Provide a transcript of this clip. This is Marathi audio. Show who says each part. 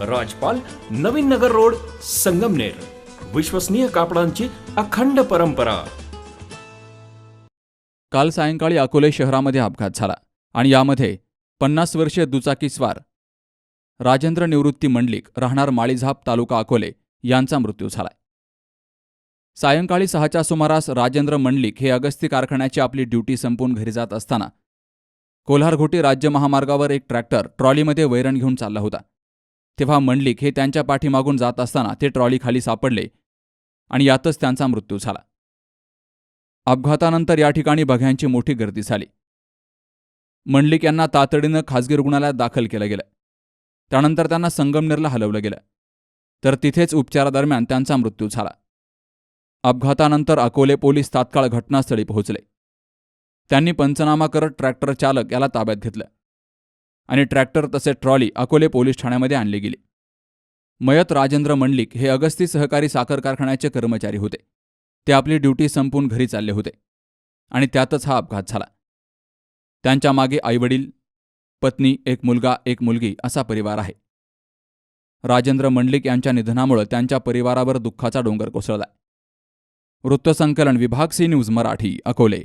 Speaker 1: राजपाल नवीन नगर रोड संगमनेर. विश्वसनीय कापडांची अखंड परंपरा.
Speaker 2: काल सायंकाळी अकोले शहरामध्ये अपघात झाला आणि यामध्ये पन्नास वर्षीय दुचाकीस्वार राजेंद्र निवृत्ती मंडलिक राहणार माळीझाप तालुका अकोले यांचा मृत्यू झाला सायंकाळी सहाच्या सुमारास राजेंद्र मंडलिक हे अगस्ती कारखान्याची आपली ड्युटी संपवून घरी जात असताना कोल्हारघोटी राज्य महामार्गावर एक ट्रॅक्टर ट्रॉलीमध्ये वैरण घेऊन चालला होता. तेव्हा मंडलिक हे त्यांच्या पाठीमागून जात असताना ते ट्रॉलीखाली सापडले आणि यातच त्यांचा मृत्यू झाला. अपघातानंतर या ठिकाणी बघ्यांची मोठी गर्दी झाली. मंडलिक यांना तातडीनं खाजगी रुग्णालयात दाखल केलं गेलं. त्यानंतर त्यांना संगमनेरला हलवलं गेलं. तर तिथेच उपचारादरम्यान त्यांचा मृत्यू झाला. अपघातानंतर अकोले पोलीस तात्काळ घटनास्थळी पोहोचले. त्यांनी पंचनामा करत ट्रॅक्टर चालक याला ताब्यात घेतलं. आणि ट्रॅक्टर तसेच ट्रॉली अकोले पोलीस ठाण्यामध्ये आणली गेली. मयत राजेंद्र मंडलिक हे अगस्ती सहकारी साखर कारखान्याचे कर्मचारी होते. ते आपली ड्युटी संपून घरी चालले होते. आणि त्यातच हा अपघात झाला. त्यांच्या मागे आईवडील पत्नी एक मुलगा एक मुलगी असा परिवार आहे. राजेंद्र मंडलिक यांच्या निधनामुळे त्यांच्या परिवारावर दुःखाचा डोंगर कोसळला. वृत्तसंकलन विभाग सी न्यूज मराठी अकोले.